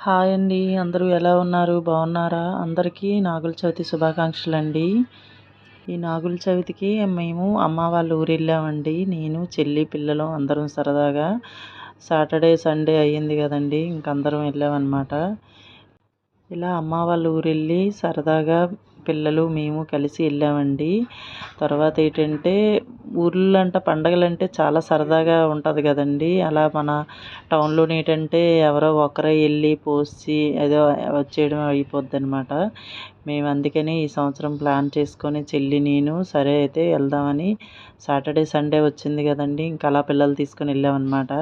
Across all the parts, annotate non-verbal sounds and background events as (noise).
Hi అండి. అందరూ ఎలా ఉన్నారు? బాగున్నారా? అందరికీ నాగుల చవితి శుభాకాంక్షలు అండి ఈ నాగుల చవితికి మేము అమ్మ వాళ్ళ ఊరు వెళ్ళామండి నేను చెల్లి పిల్లలు అందరం సరదాగా సాటర్డే సండే అయ్యింది కదండి. ఇంకందరం వెళ్ళామన్నమాట. ఇలా అమ్మ వాళ్ళ ఊరు వెళ్ళి సరదాగా పిల్లలు మేము కలిసి వెళ్ళామండి. తర్వాత ఏంటంటే ఊర్లో అంటే పండగలు అంటే చాలా సరదాగా ఉంటుంది కదండి. అలా మన టౌన్లో ఏంటంటే ఎవరో ఒకరే వెళ్ళి పోసి ఏదో వచ్చేయడం అయిపోద్ది అనమాట మేము అందుకనే ఈ సంవత్సరం ప్లాన్ చేసుకొని చెల్లి నేను సరే అయితే వెళ్దామని సాటర్డే సండే వచ్చింది కదండి. ఇంకా అలా పిల్లలు తీసుకొని వెళ్ళామన్నమాట.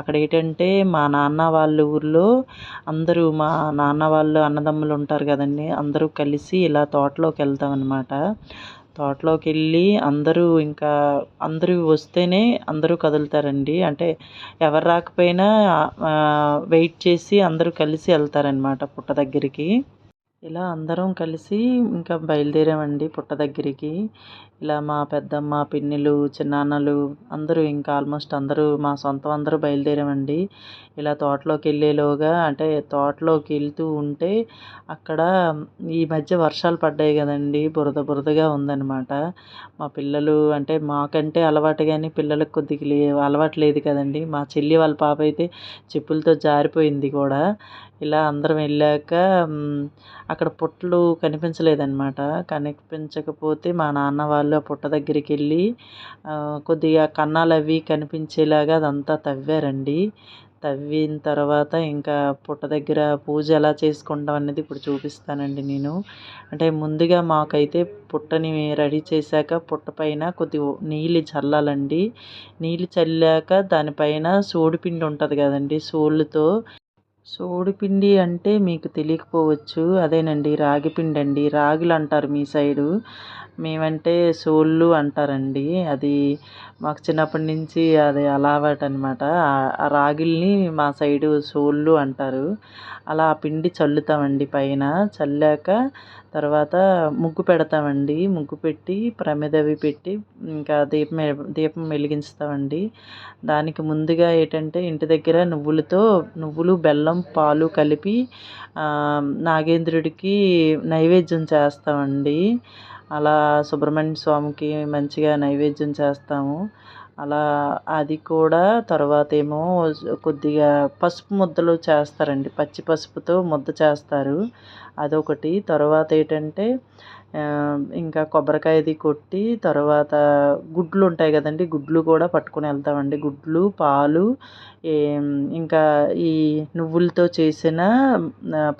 అక్కడ ఏంటంటే మా నాన్న వాళ్ళ ఊర్లో అందరూ మా నాన్న వాళ్ళు అన్నదమ్ములు ఉంటారు కదండి. అందరూ కలిసి ఇలా తోటలోకి వెళ్తాం అనమాట తోటలోకి వెళ్ళి అందరూ ఇంకా అందరూ వస్తేనే అందరూ కదులుతారండి. అంటే ఎవరు రాకపోయినా వెయిట్ చేసి అందరూ కలిసి వెళ్తారనమాట పుట్ట దగ్గరికి. ఇలా అందరం కలిసి ఇంకా బయలుదేరామండి పుట్ట దగ్గరికి. ఇలా మా పెద్దమ్మ పిన్నిలు చిన్నాన్నలు అందరూ ఇంకా ఆల్మోస్ట్ అందరూ మా సొంతం అందరూ బయలుదేరామండి. ఇలా తోటలోకి వెళ్ళేలోగా అంటే తోటలోకి వెళ్తూ ఉంటే అక్కడ ఈ మధ్య వర్షాలు పడ్డాయి కదండి బురద బురదగా ఉందన్నమాట. మా పిల్లలు అంటే మాకంటే అలవాటు కానీ పిల్లలకు కొద్దిగా లే అలవాటు లేదు కదండి. మా చెల్లి వాళ్ళ పాప అయితే చెప్పులతో జారిపోయింది కూడా. ఇలా అందరం వెళ్ళాక అక్కడ పుట్టలు కనిపించలేదన్నమాట. కనిపించకపోతే మా నాన్న వాళ్ళు ఆ పుట్ట దగ్గరికి వెళ్ళి కొద్దిగా కన్నాలు అవి కనిపించేలాగా అదంతా తవ్వారండి. తవ్విన తర్వాత ఇంకా పుట్ట దగ్గర పూజ ఎలా చేసుకుంటాం అనేది ఇప్పుడు చూపిస్తానండి నేను. అంటే ముందుగా మాకైతే పుట్టని రెడీ చేశాక పుట్ట పైన కొద్ది నీళ్ళు చల్లాలండి. నీళ్ళు చల్లాక దానిపైన సోడిపిండి ఉంటుంది కదండి సోళ్ళుతో సోడిపిండి అంటే మీకు తెలియకపోవచ్చు. అదేనండి రాగి పిండి అండి రాగులు అంటారు మీ సైడు. మేమంటే సోళ్ళు అంటారండి. అది మాకు చిన్నప్పటి నుంచి అది అలవాటు అనమాట ఆ రాగిల్ని మా సైడు సోళ్ళు అంటారు. అలా ఆ పిండి చల్లుతామండి పైన. చల్లాక తర్వాత ముగ్గు పెడతామండి. ముగ్గు పెట్టి ప్రమిద అవి పెట్టి ఇంకా దీపం దీపం వెలిగించుతామండి. దానికి ముందుగా ఏంటంటే ఇంటి దగ్గర నువ్వులతో నువ్వులు బెల్లం పాలు కలిపి నాగేంద్రుడికి నైవేద్యం చేస్తామండి. అలా సుబ్రహ్మణ్య స్వామికి మంచిగా నైవేద్యం చేస్తాము. అలా అది కూడా తర్వాత ఏమో కొద్దిగా పసుపు ముద్దలు చేస్తారండి. పచ్చి పసుపుతో ముద్ద చేస్తారు. అదొకటి. తర్వాత ఏంటంటే ఇంకా కొబ్బరికాయది కొట్టి తర్వాత గుడ్లు ఉంటాయి కదండి. గుడ్లు కూడా పట్టుకొని వెళ్తామండి. గుడ్లు పాలు ఇంకా ఈ నువ్వులతో చేసిన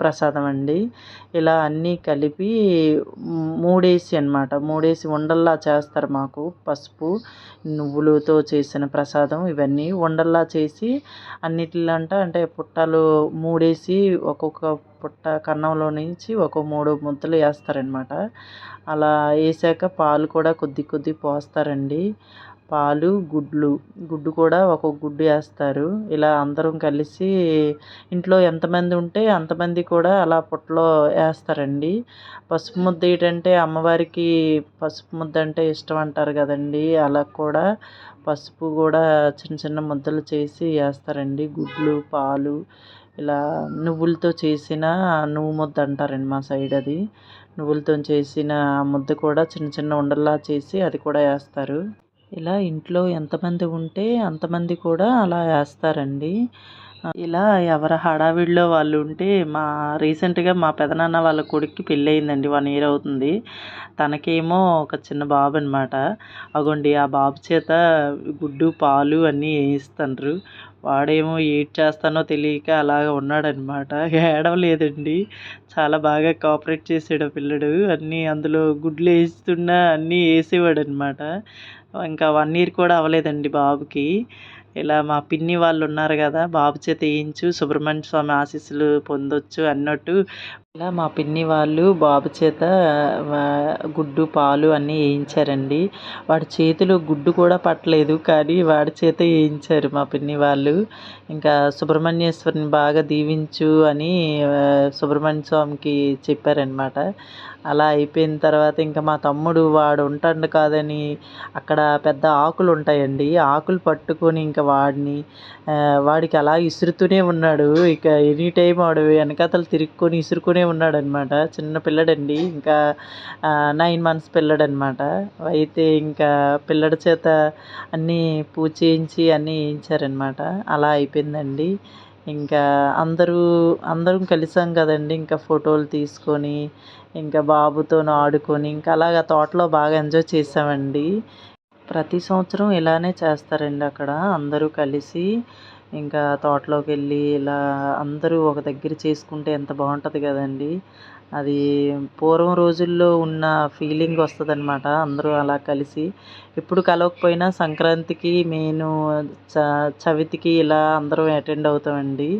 ప్రసాదం అండి. ఇలా అన్నీ కలిపి మూడేసి అనమాట మూడేసి ఉండల్లా చేస్తారు మాకు పసుపు నువ్వులతో చేసిన ప్రసాదం ఇవన్నీ. ఉండల్లా చేసి అన్నిటిలంట అంటే పుట్టలు మూడేసి ఒక్కొక్క పుట్ట కన్నంలో నుంచి ఒక మూడు ముద్దలు వేస్తారనమాట అలా వేసాక పాలు కూడా కొద్ది కొద్ది పోస్తారండి. పాలు గుడ్లు. గుడ్డు కూడా ఒక్కొక్క గుడ్డు వేస్తారు. ఇలా అందరం కలిసి ఇంట్లో ఎంతమంది ఉంటే అంతమంది కూడా అలా పుట్టలో వేస్తారండి. పసుపు ముద్ద ఏంటంటే అమ్మవారికి పసుపు ముద్ద అంటే ఇష్టం అంటారు కదండి. అలా కూడా పసుపు కూడా చిన్న చిన్న ముద్దలు చేసి వేస్తారండి. గుడ్లు పాలు ఇలా నువ్వులతో చేసిన నువ్వు ముద్ద అంటారండి మా సైడ్ అది. నువ్వులతో చేసిన ముద్ద కూడా చిన్న చిన్న ఉండల్లా చేసి అది కూడా వేస్తారు. ఇలా ఇంట్లో ఎంతమంది ఉంటే అంతమంది కూడా అలా వేస్తారండి. ఇలా ఎవరి హడావిడిలో వాళ్ళు ఉంటే మా రీసెంట్గా మా పెదనాన్న వాళ్ళ కొడుక్కి పెళ్ళి అయిందండి వన్ ఇయర్ అవుతుంది. తనకేమో ఒక చిన్న బాబు అనమాట అగోండి ఆ బాబు చేత గుడ్డు పాలు అన్నీ వేయిస్తుండ్రు. వాడేమో ఏడ్ చేస్తానో తెలియక అలాగ ఉన్నాడనమాట (laughs) ఏడవలేదండి చాలా బాగా కోఆపరేట్ చేసాడు పిల్లడు. అన్నీ అందులో గుడ్లు వేస్తున్నా అన్నీ వేసేవాడు అనమాట ఇంకా వన్ ఇయర్ కూడా అవ్వలేదండి బాబుకి. ఇలా మా పిన్ని వాళ్ళు ఉన్నారు కదా బాబు చేత వేయించు సుబ్రహ్మణ్య స్వామి ఆశీస్సులు పొందొచ్చు అన్నట్టు ఇలా మా పిన్ని వాళ్ళు బాబు చేత గుడ్డు పాలు అన్నీ వేయించారండి. వాడి చేతిలో గుడ్డు కూడా పట్టలేదు కానీ వాడి చేత వేయించారు మా పిన్ని వాళ్ళు. ఇంకా సుబ్రహ్మణ్యేశ్వరిని బాగా దీవించు అని సుబ్రహ్మణ్య స్వామికి చెప్పారనమాట అలా అయిపోయిన తర్వాత ఇంకా మా తమ్ముడు వాడు ఉంటాడు కాదని అక్కడ పెద్ద ఆకులు ఉంటాయండి. ఆకులు పట్టుకొని ఇంకా వాడిని వాడికి అలా ఇసురుతూనే ఉన్నాడు. ఇక ఎనీ టైం వాడు వెనకాతలు తిరుక్కొని ఇసురుకునే ఉన్నాడు అనమాట చిన్న పిల్లడండి ఇంకా నైన్ మంత్స్ పిల్లడనమాట అయితే ఇంకా పిల్లడి చేత అన్నీ పూజ చేయించి అన్నీ వేయించారనమాట అలా అయిపోయిందండి. ఇంకా అందరూ అందరం కలిసాం కదండి. ఇంకా ఫోటోలు తీసుకొని ఇంకా బాబుతో ఆడుకొని ఇంకా అలాగా తోటలో బాగా ఎంజాయ్ చేసామండి. ప్రతి సంవత్సరం ఇలానే చేస్తారండి అక్కడ. అందరూ కలిసి ఇంకా తోటలోకి వెళ్ళి ఇలా అందరూ ఒక దగ్గర చేసుకుంటే ఎంత బాగుంటుంది కదండి. అది పూర్వం రోజుల్లో ఉన్న ఫీలింగ్ వస్తుంది అనమాట అందరూ అలా కలిసి. ఎప్పుడు కలవకపోయినా సంక్రాంతికి నేను చ చవితికి ఇలా అందరం అటెండ్ అవుతామండి.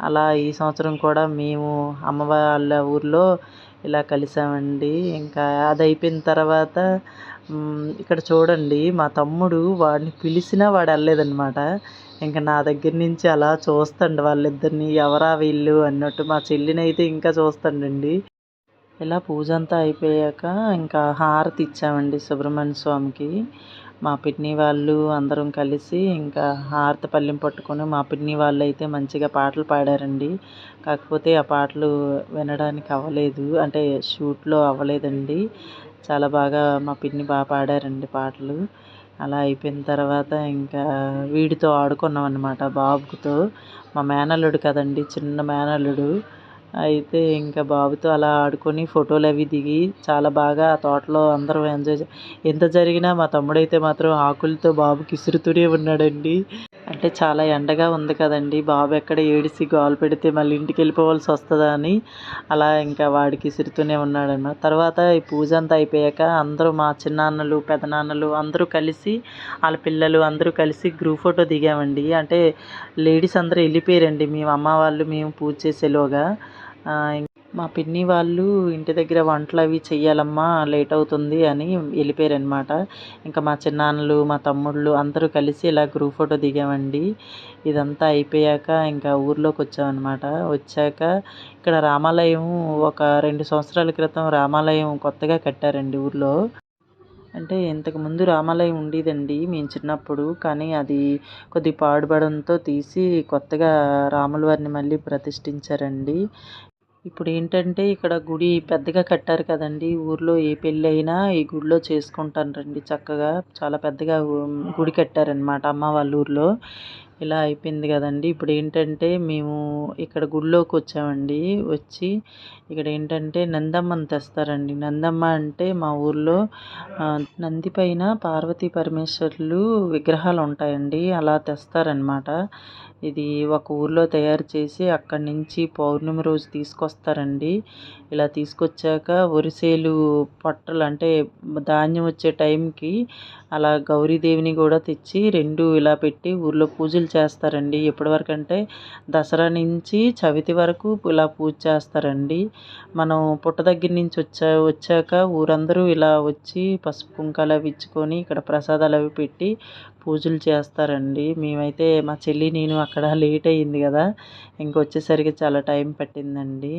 అలా ఈ సంవత్సరం కూడా మేము అమ్మ వాళ్ళ ఊర్లో ఇలా కలిసామండి. ఇంకా అది అయిపోయిన తర్వాత ఇక్కడ చూడండి మా తమ్ముడు వాడిని పిలిచినా వాడు వెళ్ళలేదన్నమాట. ఇంకా నా దగ్గర నుంచి అలా చూస్తాండి వాళ్ళిద్దరిని ఎవరా వీళ్ళు అన్నట్టు మా చెల్లినైతే ఇంకా చూస్తాడండి. ఇలా పూజ అంతా అయిపోయాక ఇంకా హారతి ఇచ్చామండి సుబ్రహ్మణ్య స్వామికి. మా పిన్ని వాళ్ళు అందరం కలిసి ఇంకా హారతి పళ్ళెం పట్టుకొని మా పిన్ని వాళ్ళు అయితే మంచిగా పాటలు పాడారండి. కాకపోతే ఆ పాటలు వినడానికి అవ్వలేదు అంటే షూట్లో అవ్వలేదండి. చాలా బాగా మా పిన్ని బాగా పాడారండి పాటలు. అలా అయిపోయిన తర్వాత ఇంకా వీడితో ఆడుకున్నాం అనమాట బాబుతో. మా మేనల్లుడు కదండి చిన్న మేనల్లుడు. అయితే ఇంకా బాబుతో అలా ఆడుకొని ఫోటోలు అవి దిగి చాలా బాగా ఆ తోటలో అందరం ఎంజాయ్ చే ఎంత జరిగినా మా తమ్ముడైతే మాత్రం ఆకులతో బాబుకి విసురుతూనే ఉన్నాడండి. అంటే చాలా ఎండగా ఉంది కదండి. బాబు ఎక్కడ ఏడిసి గోలు పెడితే మళ్ళీ ఇంటికి వెళ్ళిపోవాల్సి వస్తుందా అని అలా ఇంకా వాడికి ఇసురుతూనే ఉన్నాడన్నమాట. తర్వాత ఈ పూజ అంతా అయిపోయాక అందరూ మా చిన్నాన్నలు పెదనాన్నలు అందరూ కలిసి వాళ్ళ పిల్లలు అందరూ కలిసి గ్రూప్ ఫోటో దిగామండి. అంటే లేడీస్ అందరూ వెళ్ళిపోయారండి. మేము అమ్మ వాళ్ళు మేము పూజ చేసేలోగా. మా పిన్ని వాళ్ళు ఇంటి దగ్గర వంటలు అవి చెయ్యాలమ్మా లేట్ అవుతుంది అని వెళ్ళిపోయారనమాట ఇంకా మా చిన్నాన్నలు మా తమ్ముళ్ళు అందరూ కలిసి ఇలా గ్రూప్ ఫోటో దిగామండి. ఇదంతా అయిపోయాక ఇంకా ఊర్లోకి వచ్చామన్నమాట. వచ్చాక ఇక్కడ రామాలయం ఒక రెండు సంవత్సరాల క్రితం రామాలయం కొత్తగా కట్టారండి ఊర్లో. అంటే ఇంతకుముందు రామాలయం ఉండేదండి మేము చిన్నప్పుడు కానీ అది కొద్ది పాడుపడంతో తీసి కొత్తగా రాముల వారిని మళ్ళీ ప్రతిష్ఠించారండి. ఇప్పుడు ఏంటంటే ఇక్కడ గుడి పెద్దగా కట్టారు కదండి. ఊర్లో ఏ పెళ్ళి అయినా ఈ గుడిలో చేసుకుంటారండి చక్కగా. చాలా పెద్దగా గుడి కట్టారనమాట అమ్మ వాళ్ళ ఊర్లో. ఇలా అయిపోయింది కదండి. ఇప్పుడు ఏంటంటే మేము ఇక్కడ గుడిలోకి వచ్చామండి. వచ్చి ఇక్కడ ఏంటంటే నందమ్మని తెస్తారండి. నందమ్మ అంటే మా ఊర్లో నంది పైన పార్వతీ పరమేశ్వరులు విగ్రహాలు ఉంటాయండి. అలా తెస్తారనమాట ఇది ఒక ఊర్లో తయారు చేసి అక్కడి నుంచి పౌర్ణమి రోజు తీసుకొస్తారండి. ఇలా తీసుకొచ్చాక వరిసేలు పొట్టలు అంటే ధాన్యం వచ్చే టైంకి అలా గౌరీదేవిని కూడా తెచ్చి రెండు ఇలా పెట్టి ఊర్లో పూజలు చేస్తారండి. ఎప్పటి వరకు అంటే దసరా నుంచి చవితి వరకు ఇలా పూజ చేస్తారండి. మనం పుట్ట దగ్గర నుంచి వచ్చా వచ్చాక ఊరందరూ ఇలా వచ్చి పసుపు కుంకాలు అవి ఇచ్చుకొని ఇక్కడ ప్రసాదాలు అవి పెట్టి పూజలు చేస్తారండి. మేమైతే మా చెల్లి నేను అక్కడ లేట్ అయ్యింది కదా ఇంక వచ్చేసరికి చాలా టైం పట్టిందండి.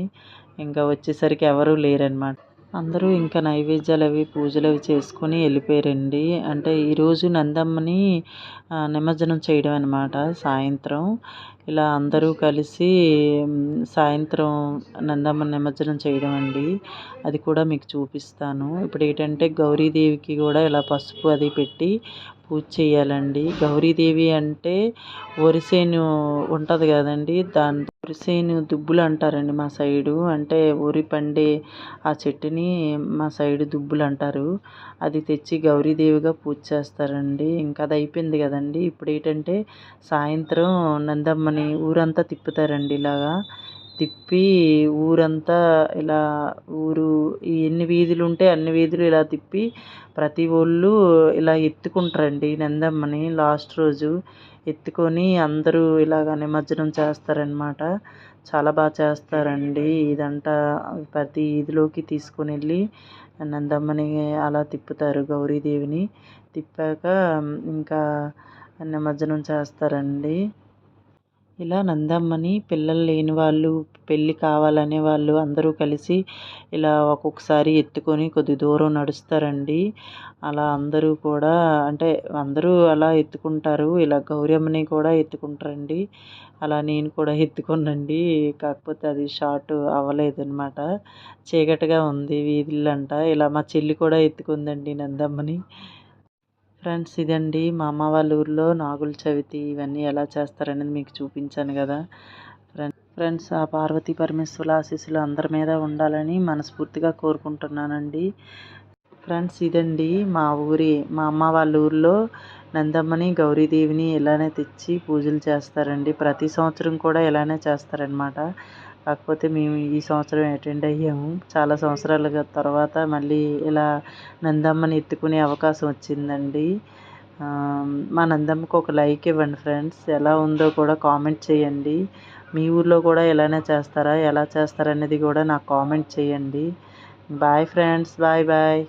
ఇంకా వచ్చేసరికి ఎవరూ లేరనమాట అందరూ ఇంకా నైవేద్యాలు అవి పూజలు అవి చేసుకొని వెళ్ళిపోయారండి. అంటే ఈరోజు నందమ్మని నిమజ్జనం చేయడం అనమాట సాయంత్రం. ఇలా అందరూ కలిసి సాయంత్రం నందమ్మ నిమజ్జనం చేయడం అండి. అది కూడా మీకు చూపిస్తాను. ఇప్పుడు ఏంటంటే గౌరీదేవికి కూడా ఇలా పసుపు అది పెట్టి పూజ చేయాలండి. గౌరీదేవి అంటే వరిసేను ఉంటుంది కదండి. దాని వరిసేను దుబ్బులు అంటారండి మా సైడు. అంటే వరి పండే ఆ చెట్టుని మా సైడు దుబ్బులు అంటారు. అది తెచ్చి గౌరీదేవిగా పూజ చేస్తారండి. ఇంకా అది అయిపోయింది కదండి. ఇప్పుడు ఏంటంటే సాయంత్రం నందమ్మ నందమ్మని ఊరంతా తిప్పుతారండి ఇలాగా. తిప్పి ఊరంతా ఇలా ఊరు ఎన్ని వీధులు ఉంటే అన్ని వీధులు ఇలా తిప్పి ప్రతి ఒళ్ళు ఇలా ఎత్తుకుంటారండి నందమ్మని లాస్ట్ రోజు. ఎత్తుకొని అందరూ ఇలాగ నిమజ్జనం చేస్తారనమాట చాలా బాగా చేస్తారండి. ఇదంతా ప్రతి వీధిలోకి తీసుకొని వెళ్ళి నందమ్మని అలా తిప్పుతారు గౌరీదేవిని. తిప్పాక ఇంకా నిమజ్జనం చేస్తారండి. ఇలా నందమ్మని పిల్లలు లేని వాళ్ళు పెళ్ళి కావాలనే వాళ్ళు అందరూ కలిసి ఇలా ఒక్కొక్కసారి ఎత్తుకొని కొద్ది దూరం నడుస్తారండి. అలా అందరూ కూడా అంటే అందరూ అలా ఎత్తుకుంటారు. ఇలా గౌరమ్మని కూడా ఎత్తుకుంటారండి. అలా నేను కూడా ఎత్తుకున్నాండి కాకపోతే అది షార్ట్ అవ్వలేదన్నమాట. చీకటిగా ఉంది వీధులంట. ఇలా మా చెల్లి కూడా ఎత్తుకుందండి నందమ్మని. ఫ్రెండ్స్ ఇదండి మా అమ్మ వాళ్ళ ఊర్లో నాగుల చవితి ఇవన్నీ ఎలా చేస్తారనేది మీకు చూపించాను కదా. ఫ్రెండ్స్ ఆ పార్వతీ పరమేశ్వరుల ఆశీస్సులు అందరి మీద ఉండాలని మనస్ఫూర్తిగా కోరుకుంటున్నానండి. ఫ్రెండ్స్ ఇదండి మా ఊరి మా అమ్మ వాళ్ళ ఊర్లో నందమ్మని గౌరీదేవిని ఇలానే తెచ్చి పూజలు చేస్తారండి. ప్రతి సంవత్సరం కూడా ఇలానే చేస్తారనమాట. కాకపోతే మేము ఈ సంవత్సరం అటెండ్ అయ్యాము. చాలా సంవత్సరాల తర్వాత మళ్ళీ ఇలా నందమ్మని ఎత్తుకునే అవకాశం వచ్చిందండి. మా నందమ్మకు ఒక లైక్ ఇవ్వండి ఫ్రెండ్స్. ఎలా ఉందో కూడా కామెంట్ చేయండి. మీ ఊర్లో కూడా ఇలానే చేస్తారా? ఎలా చేస్తారనేది కూడా నాకు కామెంట్ చేయండి. Bye friends. Bye bye.